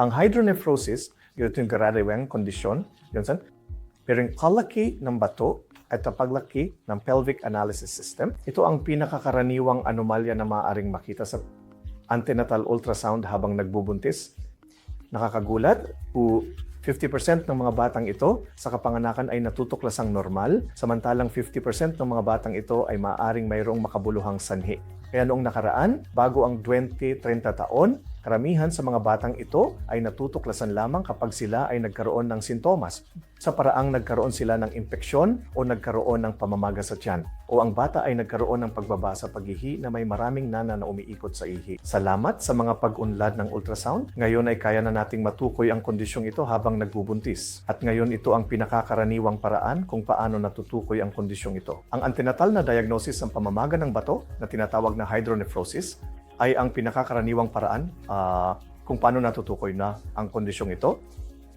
Ang hydronephrosis, ito yung karaniwang kondisyon, san, pero yung palaki ng bato at ang paglaki ng pelvic analysis system, ito ang pinakakaraniwang anomalya na maaaring makita sa antenatal ultrasound habang nagbubuntis. Nakakagulat, u 50% ng mga batang ito sa kapanganakan ay natutuklasang normal, samantalang 50% ng mga batang ito ay maaaring mayroong makabuluhang sanhi. Kaya noong nakaraan, bago ang 20-30 taon, karamihan sa mga batang ito ay natutuklasan lamang kapag sila ay nagkaroon ng sintomas sa paraang nagkaroon sila ng impeksyon o nagkaroon ng pamamaga sa tiyan o ang bata ay nagkaroon ng pagbaba sa paghihi na may maraming nana na umiikot sa ihi. Salamat sa mga pag-unlad ng ultrasound. Ngayon ay kaya na nating matukoy ang kondisyong ito habang nagbubuntis. At ngayon ito ang pinakakaraniwang paraan kung paano natutukoy ang kondisyong ito. Ang antenatal na diagnosis ng pamamaga ng bato na tinatawag na hydronephrosis ay ang pinakakaraniwang paraan ah, kung paano natutukoy na ang kondisyong ito.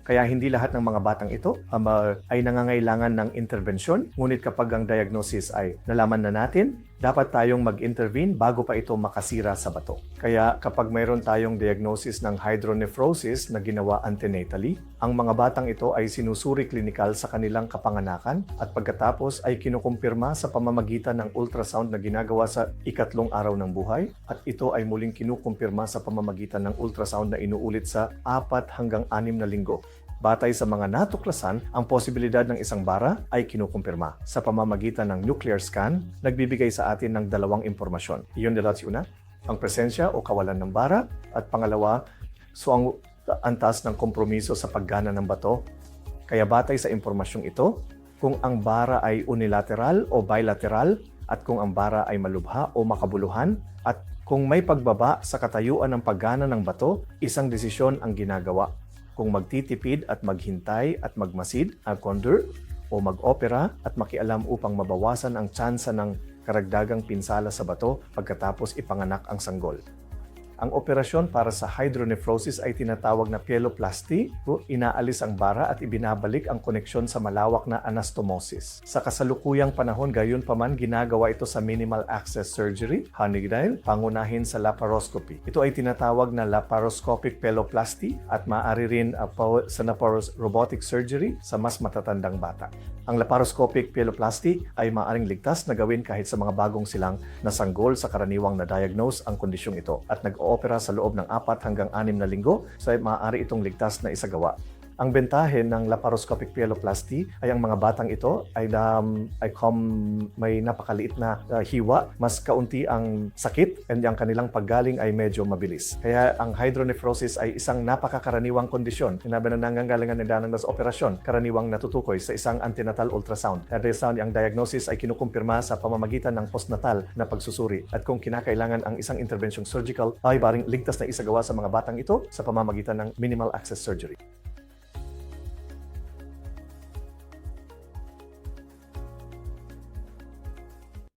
Kaya hindi lahat ng mga batang ito um, uh, ay nangangailangan ng intervensyon. Ngunit kapag ang diagnosis ay nalaman na natin, dapat tayong mag-intervene bago pa ito makasira sa bato. Kaya kapag mayroon tayong diagnosis ng hydronephrosis na ginawa antenatally, ang mga batang ito ay sinusuri klinikal sa kanilang kapanganakan at pagkatapos ay kinukumpirma sa pamamagitan ng ultrasound na ginagawa sa ikatlong araw ng buhay at ito ay muling kinukumpirma sa pamamagitan ng ultrasound na inuulit sa apat hanggang anim na linggo. Batay sa mga natuklasan, ang posibilidad ng isang bara ay kinukumpirma sa pamamagitan ng nuclear scan, nagbibigay sa atin ng dalawang impormasyon. Iyon nila una, ang presensya o kawalan ng bara, at pangalawa, so ang antas ng kompromiso sa paggana ng bato. Kaya batay sa impormasyong ito, kung ang bara ay unilateral o bilateral, at kung ang bara ay malubha o makabuluhan, at kung may pagbaba sa katayuan ng paggana ng bato, isang desisyon ang ginagawa kung magtitipid at maghintay at magmasid, agonder, o mag-opera at makialam upang mabawasan ang tsansa ng karagdagang pinsala sa bato pagkatapos ipanganak ang sanggol. Ang operasyon para sa hydronephrosis ay tinatawag na pieloplasty. Inaalis ang bara at ibinabalik ang koneksyon sa malawak na anastomosis. Sa kasalukuyang panahon, gayon pa man ginagawa ito sa minimal access surgery, dahil pangunahin sa laparoscopy. Ito ay tinatawag na laparoscopic pieloplasty at maaari rin uh, sa laparos robotic surgery sa mas matatandang bata. Ang laparoscopic pieloplasty ay maaaring ligtas na gawin kahit sa mga bagong silang nasanggol sa karaniwang na-diagnose ang kondisyong ito at nag-oopera sa loob ng apat hanggang anim na linggo so maaari itong ligtas na isagawa. Ang bentahe ng laparoscopic pieloplasty ay ang mga batang ito ay, um, ay com, may napakaliit na uh, hiwa, mas kaunti ang sakit and ang kanilang paggaling ay medyo mabilis. Kaya ang hydronephrosis ay isang napakakaraniwang kondisyon. Sinabi na nanganggalingan ng danang sa operasyon, karaniwang natutukoy sa isang antenatal ultrasound. Ultrasound, ang diagnosis ay kinukumpirma sa pamamagitan ng postnatal na pagsusuri. At kung kinakailangan ang isang intervention surgical, ay baring ligtas na isagawa sa mga batang ito sa pamamagitan ng minimal access surgery.